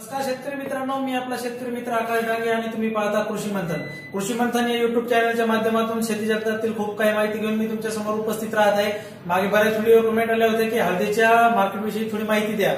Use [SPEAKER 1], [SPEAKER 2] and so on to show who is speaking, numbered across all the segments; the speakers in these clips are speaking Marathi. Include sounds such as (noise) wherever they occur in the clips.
[SPEAKER 1] नमस्कार शेतकरी मित्रांनो मी आपला शेतकरी मित्र आकाश डांगे आणि तुम्ही पाहता कृषी मंथन. कृषी मंथन या युट्यूब चॅनलच्या माध्यमातून शेती जगतातील खूप काही माहिती घेऊन मी तुमच्यासमोर उपस्थित राहत आहे. मागे बऱ्याच व्हिडिओ कमेंट आले होते की हळदीच्या मार्केटविषयी थोडी माहिती द्या.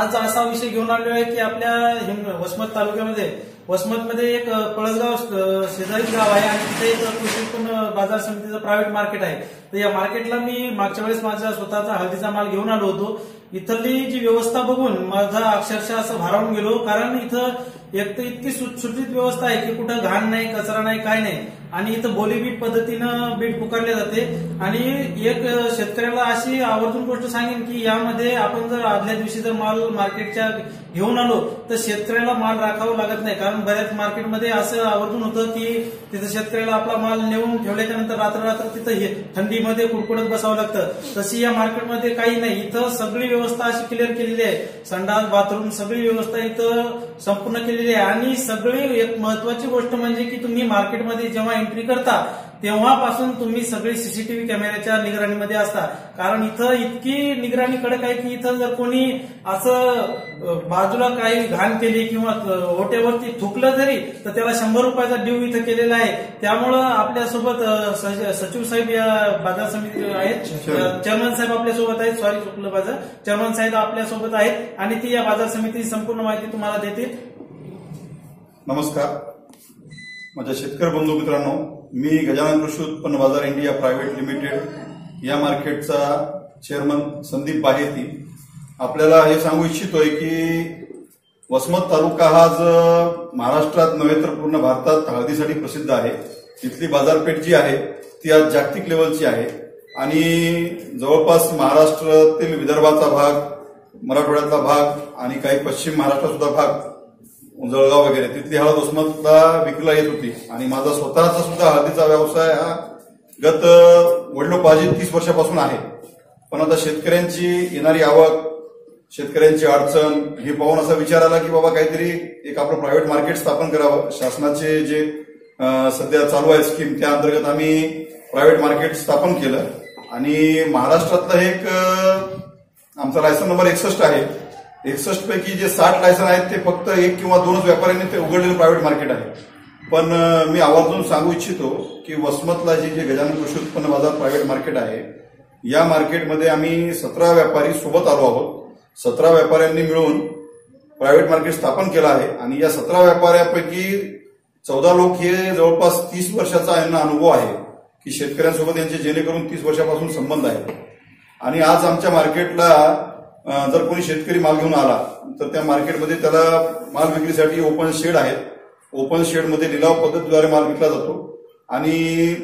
[SPEAKER 1] आज असा विषय घेऊन आलेलो आहे की आपल्या वसमत तालुक्यामध्ये वसमतमध्ये एक पळसगाव शेजारीच शेजारी गाव आहे आणि तिथे एक कृषी उत्पन्न बाजार समितीचं प्रायव्हेट मार्केट आहे. तर या मार्केटला मी मागच्या वेळेस माझा स्वतःचा हळदीचा माल घेऊन आलो होतो. इथली जी व्यवस्था बघून माझा अक्षरशः असं भारावून गेलो. कारण इथं एक तर इतकी सुटसुटीत व्यवस्था आहे की कुठं घाण नाही कचरा नाही काय नाही. आणि इथं बोली बीट पद्धतीनं बीट पुकारले जाते. आणि एक शेतकऱ्याला अशी आवर्जून गोष्ट सांगेन की यामध्ये आपण जर आदल्या दिवशी जर माल मार्केटच्या घेऊन आलो तर शेतकऱ्याला माल राखावा लागत नाही. कारण बऱ्याच मार्केटमध्ये असं आवर्जून होतं की तिथं शेतकऱ्याला आपला माल नेऊन ठेवल्याच्या नंतर रात्र रात्र तिथं हे थंडीमध्ये कुडकुडत बसावं लागतं. तशी या मार्केटमध्ये काही नाही. इथं सगळी व्यवस्था अशी क्लिअर केलेली आहे. संडास बाथरूम सगळी व्यवस्था इथं संपूर्ण केलेली आहे. आणि सगळी एक महत्वाची गोष्ट म्हणजे की तुम्ही मार्केटमध्ये जेव्हा एंट्री करता तेव्हापासून तुम्ही सगळे सीसीटीव्ही कॅमेऱ्याच्या निगराणीमध्ये असता. कारण इथं इतकी निगराणी कडक आहे की इथं जर कोणी असं बाजूला काही घाण केली किंवा ओट्यावरती थुकलं जरी तर त्याला शंभर रुपयाचा ड्यू इथं केलेला आहे. त्यामुळं आपल्यासोबत सचिव साहेब या बाजार समिती आहेत. चेअरमन. साहेब आपल्यासोबत आहेत. सॉरी चुकलं माझं. चेअरमन साहेब आपल्यासोबत आहेत आणि ती या बाजार समितीची संपूर्ण माहिती तुम्हाला देतील.
[SPEAKER 2] नमस्कार. माझ्या शेतकरी बंधू मित्रांनो मी गजानन कृषी उत्पन्न बाजार इंडिया प्रायव्हेट लिमिटेड या मार्केटचा चेअरमन संदीप बाहेती. आपल्याला हे सांगू इच्छितोय की वसमत तालुका हा जो महाराष्ट्रात नव्हे तर पूर्ण भारतात हळदीसाठी प्रसिद्ध आहे. तिथली बाजारपेठ जी आहे ती आज जागतिक लेवलची आहे. आणि जवळपास महाराष्ट्रातील विदर्भाचा भाग मराठवाड्यातला भाग आणि काही पश्चिम महाराष्ट्र सुद्धा भाग जळगाव वगैरे तिथली हळद उस्मतला विकला येत होती. आणि माझा स्वतःचा सुद्धा हळदीचा व्यवसाय हा गत वडिलोपार्जित तीस वर्षापासून आहे. पण आता शेतकऱ्यांची येणारी आवक शेतकऱ्यांची अडचण हे पाहून असा विचार आला की बाबा काहीतरी एक आपलं प्रायव्हेट मार्केट स्थापन करावं. शासनाचे जे सध्या चालू आहे स्कीम त्या अंतर्गत आम्ही प्रायव्हेट मार्केट स्थापन केलं. आणि महाराष्ट्रातलं एक आमचा लायसन नंबर एकसष्ट आहे. एकसष्ट पैकी जे साठ लायसन आहेत ते फक्त एक किंवा दोनच व्यापाऱ्यांनी ते उघडलेलं प्रायव्हेट मार्केट आहे. पण मी आवर्जून सांगू इच्छितो की वसमतला जे जे गजानन कृषी उत्पन्न बाजार प्रायव्हेट मार्केट आहे या मार्केटमध्ये आम्ही सतरा व्यापारी सोबत आलो आहोत. सतरा व्यापाऱ्यांनी मिळून प्रायव्हेट मार्केट स्थापन केलं आहे आणि या सतरा व्यापाऱ्यापैकी चौदा लोक हे जवळपास तीस वर्षाचा यांना अनुभव आहे की शेतकऱ्यांसोबत यांचे जेणेकरून तीस वर्षापासून संबंध आहे. आणि आज आमच्या मार्केटला जर कोणी शेतकरी माल घेऊन आला तर त्या मार्केटमध्ये त्याला माल विक्रीसाठी ओपन शेड आहे. ओपन शेडमध्ये लिलाव पद्धतीद्वारे माल विकला जातो. आणि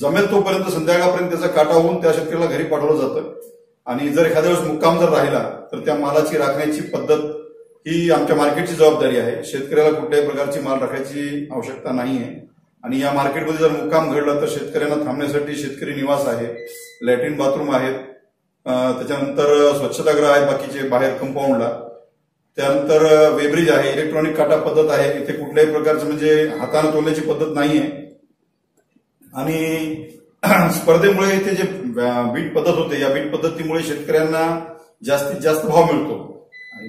[SPEAKER 2] जमेल तोपर्यंत संध्याकाळपर्यंत त्याचा काटा होऊन त्या शेतकऱ्याला घरी पाठवलं जातं. आणि जर एखाद्या वेळेस मुक्काम जर राहिला तर त्या मालाची राखण्याची पद्धत ही आमच्या मार्केटची जबाबदारी आहे. शेतकऱ्याला कुठल्याही प्रकारची माल राखायची आवश्यकता नाही आहे आणि या मार्केटमध्ये जर मुक्काम घडला तर शेतकऱ्यांना थांबण्यासाठी शेतकरी निवास आहे लॅट्रिन बाथरूम आहेत त्याच्यानंतर स्वच्छतागृह आहेत बाकीचे बाहेर कंपाऊंडला त्यानंतर वेब्रिज आहे इलेक्ट्रॉनिक काटा पद्धत आहे. इथे कुठल्याही प्रकारचं म्हणजे हाताने तोलण्याची पद्धत नाही आहे आणि (clears throat) स्पर्धेमुळे इथे जे बीट पद्धत होते या बीट पद्धतीमुळे शेतकऱ्यांना जास्तीत जास्त भाव मिळतो.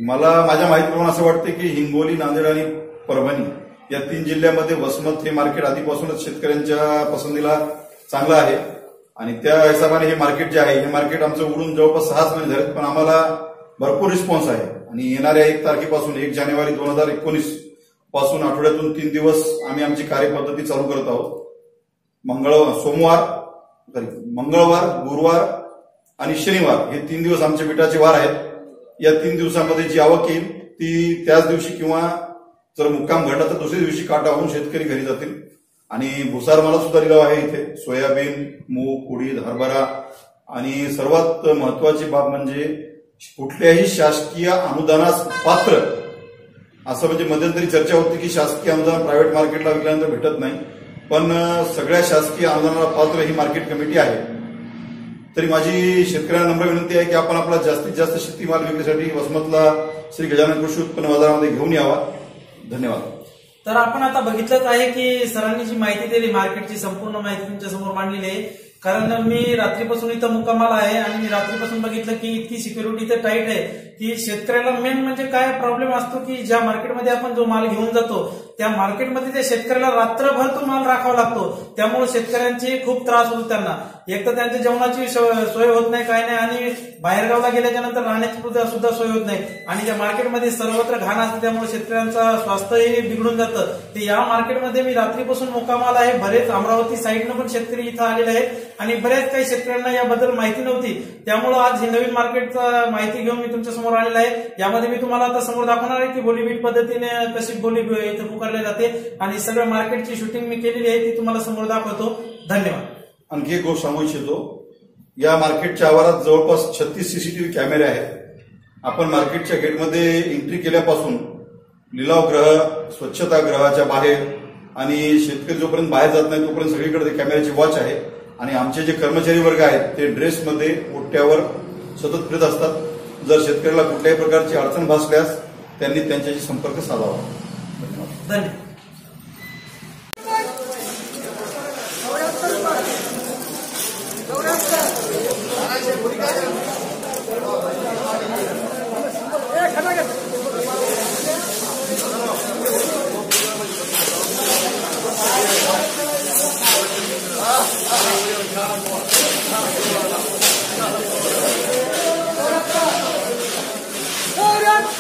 [SPEAKER 2] मला माझ्या माहितीप्रमाणे असं वाटतं की हिंगोली नांदेड आणि परभणी या तीन जिल्ह्यामध्ये वसमत हे मार्केट आधीपासूनच शेतकऱ्यांच्या पसंतीला चांगलं आहे. आणि त्या हिशोबाने हे मार्केट जे आहे हे मार्केट आमचं उघडून जवळपास सहाच महिने झालेत पण आम्हाला भरपूर रिस्पॉन्स आहे. आणि येणाऱ्या एक तारखेपासून एक जानेवारी दोन हजार एकोणीसपासून आठवड्यातून तीन दिवस आम्ही आमची कार्यपद्धती चालू करत आहोत. मंगळवार सोमवार सॉरी मंगळवार गुरुवार आणि शनिवार हे तीन दिवस आमच्या बिटाचे वार आहेत. या तीन दिवसामध्ये जी आवक येईल ती त्याच दिवशी किंवा जर मुक्काम घडला तर दुसऱ्या दिवशी काटा होऊन शेतकरी घरी जातील. आणि भुसार मला सुद्धा लिलाव आहे इथे. सोयाबीन मूग उडीद हरभरा. आणि सर्वात महत्वाची बाब म्हणजे कुठल्याही शासकीय अनुदानास पात्र असं म्हणजे मध्यंतरी चर्चा होती की शासकीय अनुदान प्रायव्हेट मार्केटला विकल्यानंतर भेटत नाही. पण सगळ्या शासकीय अनुदानाला पात्र ही मार्केट कमिटी आहे. तरी माझी शेतकऱ्यांना नम्र विनंती आहे की आपण आपला जास्तीत जास्त शेतीमाल विक्रीसाठी वसमतला श्री गजानन कृषी उत्पन्न बाजारामध्ये घेऊन यावा. धन्यवाद.
[SPEAKER 1] तर आपण आता बघितलंच आहे की सरांनी जी माहिती दिली मार्केटची संपूर्ण माहिती तुमच्यासमोर मांडलेली आहे. कारण मी रात्रीपासून इथं मुक्कामाला आहे आणि मी रात्रीपासून बघितलं की इतकी सिक्युरिटी इथं टाईट आहे. की शेतकऱ्याला मेन म्हणजे काय प्रॉब्लेम असतो की ज्या मार्केटमध्ये आपण जो माल घेऊन जातो त्या मार्केटमध्ये त्या शेतकऱ्याला रात्रभर तो माल राखावा लागतो. त्यामुळे शेतकऱ्यांचे खूप त्रास होतो त्यांना. एक तर त्यांच्या जेवणाची सोय होत नाही काय नाही आणि बाहेरगावला गेल्याच्यानंतर राहण्याची सुद्धा सोय होत नाही. आणि त्या मार्केटमध्ये सर्वत्र घाण असते त्यामुळे शेतकऱ्यांचं स्वास्थ्यही बिघडून जातं. ते या मार्केटमध्ये मी रात्रीपासून मुक्कामाल आहे. बरेच अमरावती साईडनं पण शेतकरी इथं आलेले आहेत. आणि बऱ्याच काही शेतकऱ्यांना याबद्दल माहिती नव्हती. त्यामुळे आज हे नवीन मार्केटचा माहिती घेऊन मी तुमच्यासमोर आलेला आहे. यामध्ये मी तुम्हाला आता समोर दाखवणार आहे की बोलीबीट पद्धतीने कशी बोली इथं वापरले जाते. आणि सगळ्या मार्केटची शूटिंग मी केलेली आहे ती तुम्हाला समोर दाखवतो. धन्यवाद.
[SPEAKER 2] आणखी एक गोष्ट सांगू इच्छितो. या मार्केटच्या आवारात जवळपास छत्तीस सीसीटीव्ही कॅमेरे आहेत. आपण मार्केटच्या गेटमध्ये एंट्री केल्यापासून लिलाव ग्रह स्वच्छता ग्रहाच्या बाहेर आणि शेतकरी जोपर्यंत बाहेर जात नाही तोपर्यंत सगळीकडे ते कॅमेऱ्याची वॉच आहे. आणि आमचे जे कर्मचारी वर्ग आहेत ते ड्रेसमध्ये ओट्यावर सतत फिरत असतात. जर शेतकऱ्याला कुठल्याही प्रकारची अडचण भासल्यास त्यांनी त्यांच्याशी संपर्क साधावा. धन्यवाद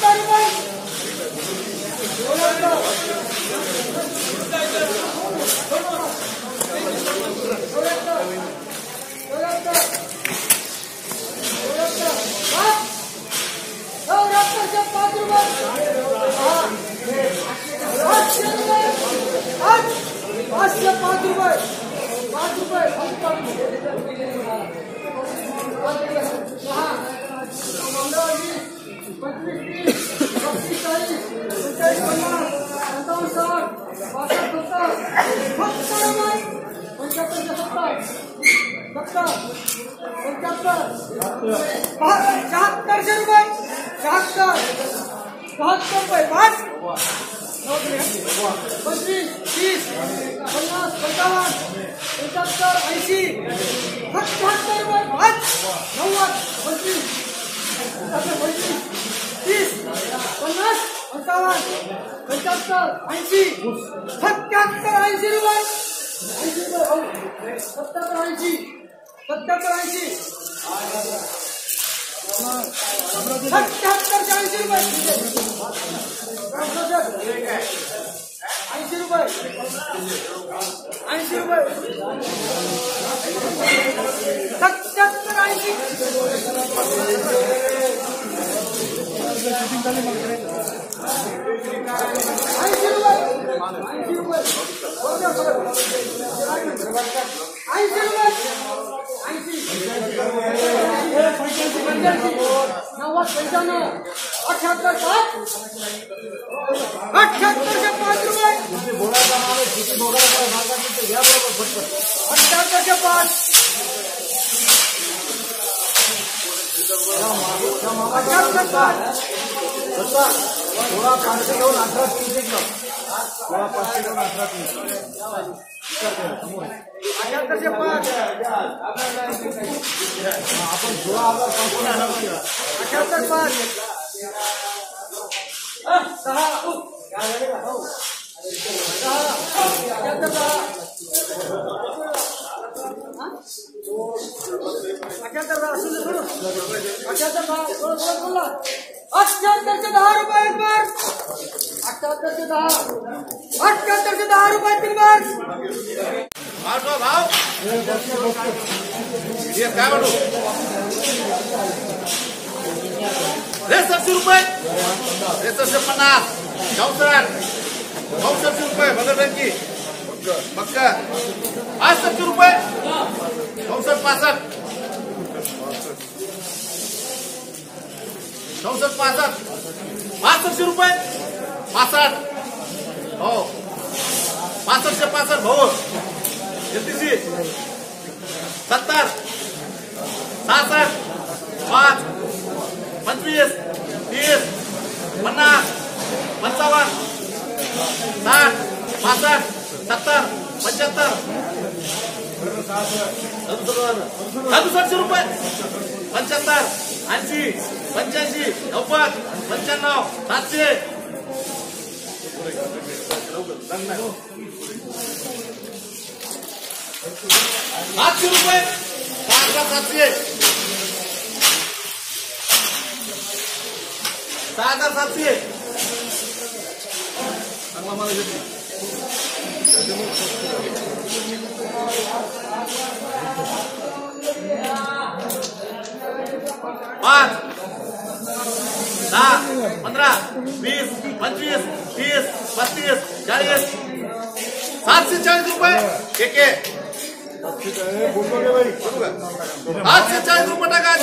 [SPEAKER 1] धन्यवाद
[SPEAKER 3] पाचशे पाच रुपये पाच रुपये पंचवीस तीस पस्तीस चाळीस पंचेचाळीस पन्नास पंचावन्न साठ पासष्ट सत्तर पंच्याहत्तर सत्तर सत्तर पंच्याहत्तर शहात्तरशे रुपये शहात्तर बहात्तर रुपये पाच पंचवीस तीस पन्नास पंचावन्न पंच्याहत्तर ऐंशी शहात्तर रुपये पाच नव्वद पंचवीस पंचवीस तीस पन्नास पंचावन्न पंच्याहत्तर ऐंशी सत्याहत्तर ऐंशी रुपये. ऐंशी सत्याहत्तर ऐंशी सत्याहत्तर ऐंशी. सत्याहत्तर ऐंशी रुपये. ऐंशी रुपये. ऐंशी रुपये. सत्याहत्तर ऐंशी. ऐंशी रुपये ऐंशी रुपये ऐंशी रुपये ऐंशी नव्वद पंच्याण्णव अठ्याहत्तर पाच अठ्याहत्तरशे पाच रुपये अठ्याहत्तरशे पाच अठ्याहत्तर पाच हजार पाच अठ्याहत्तर पाच. सहा. अठ्याहत्तर सहा अठ्याहत्तर दहा शून्य सोडून अठ्याहत्तर दहा सोळा सोळा सोळा अठ्याहत्तरशे दहा रुपये एक बार अठ्याहत्तरशे दहा अठ्याहत्तरशे दहा रुपये तीन बार
[SPEAKER 4] भाव भाव ये काय म्हणू त्रेसष्टशे रुपये त्रेसष्टशे पन्नास चौसष्ट चौसष्टशे रुपये बदलकी पाच पासष्टशे रुपये चौसष्ट पासष्ट चौसष्ट पासष्ट पासष्टशे रुपये पासष्ट हो पासष्टशे पासष्ट भाऊ एलटीसी सत्तर सहासष्ट पाच पंचवीस तीस पन्नास पंचावन्न साठ पासष्ट सत्तर पंच्याहत्तर. सदुसष्टशे रुपये. पंच्याहत्तर ऐंशी पंच्याऐंशी नव्वद पंच्याण्णव सातशे. सातशे रुपये. पाच हजार सातशे. सहा हजार सातशे. चांगला मला पाच दहा पंधरा वीस पंचवीस तीस पस्तीस चाळीस सातशे चाळीस रुपये. एक एक. सातशे चाळीस रुपये टाका